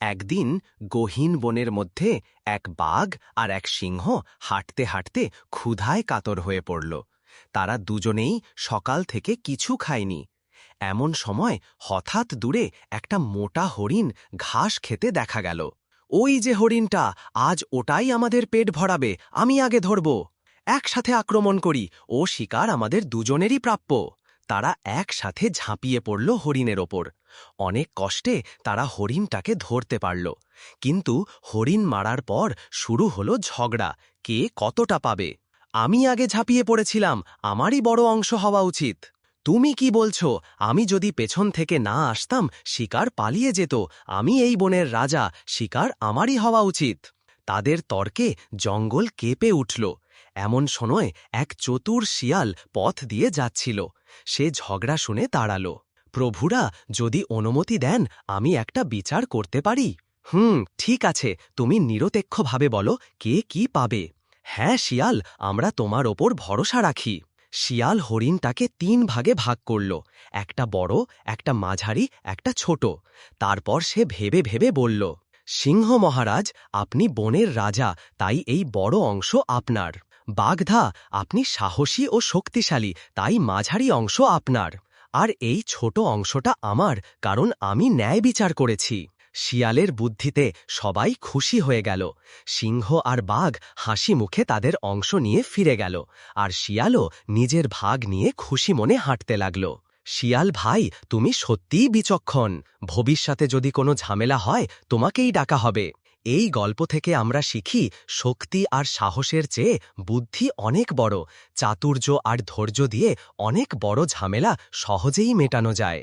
একদিন গহীন বনের মধ্যে এক বাঘ আর এক সিংহ হাঁটতে হাঁটতে ক্ষুধায় কাতর হয়ে পড়ল। তারা দুজনেই সকাল থেকে কিছু খায়নি। এমন সময় হঠাৎ দূরে একটা মোটা হরিণ ঘাস খেতে দেখা গেল। ওই যে হরিণটা, আজ ওটাই আমাদের পেট ভরাবে, আমি আগে ধরব। একসাথে আক্রমণ করি, ও শিকার আমাদের দুজনেরই প্রাপ্য। তারা একসাথে ঝাঁপিয়ে পড়ল হরিণের ওপর। অনেক কষ্টে তারা হরিণটাকে ধরতে পারল। কিন্তু হরিণ মারার পর শুরু হলো ঝগড়া, কে কতটা পাবে। আমি আগে ঝাঁপিয়ে পড়েছিলাম, আমারই বড় অংশ হওয়া উচিত। তুমি কি বলছো, আমি যদি পেছন থেকে না আসতাম, শিকার পালিয়ে যেত, আমি এই বনের রাজা, শিকার আমারই হওয়া উচিত। তাদের তর্কে জঙ্গল কেঁপে উঠল। এমন সময় এক চতুর শিয়াল পথ দিয়ে যাচ্ছিল। সে ঝগড়া শুনে দাঁড়াল। প্রভুরা, যদি অনুমতি দেন, আমি একটা বিচার করতে পারি। হুম, ঠিক আছে, তুমি নিরপেক্ষভাবে বলো, কে কি পাবে। হ্যাঁ শিয়াল, আমরা তোমার ওপর ভরসা রাখি। শিয়াল হরিণটাকে তিন ভাগে ভাগ করল। একটা বড়, একটা মাঝারি, একটা ছোট। তারপর সে ভেবে ভেবে বলল, সিংহ মহারাজ, আপনি বনের রাজা, তাই এই বড় অংশ আপনার। বাগধা, আপনি সাহসী ও শক্তিশালী, তাই মাঝারি অংশ আপনার। আর এই ছোট অংশটা আমার, কারণ আমি ন্যায় বিচার করেছি। শিয়ালের বুদ্ধিতে সবাই খুশি হয়ে গেল। সিংহ আর বাঘ হাসি মুখে তাদের অংশ নিয়ে ফিরে গেল, আর শিয়ালও নিজের ভাগ নিয়ে খুশি মনে হাঁটতে লাগল। শিয়াল ভাই, তুমি সত্যিই বিচক্ষণ। ভবিষ্যতে যদি কোনো ঝামেলা হয়, তোমাকেই ডাকা হবে। এই গল্প থেকে আমরা শিখি শক্তি আর সাহসের চেয়ে বুদ্ধি অনেক বড়, চাতুর্য আর ধৈর্য দিয়ে অনেক বড় ঝামেলা সহজেই মেটানো যায়।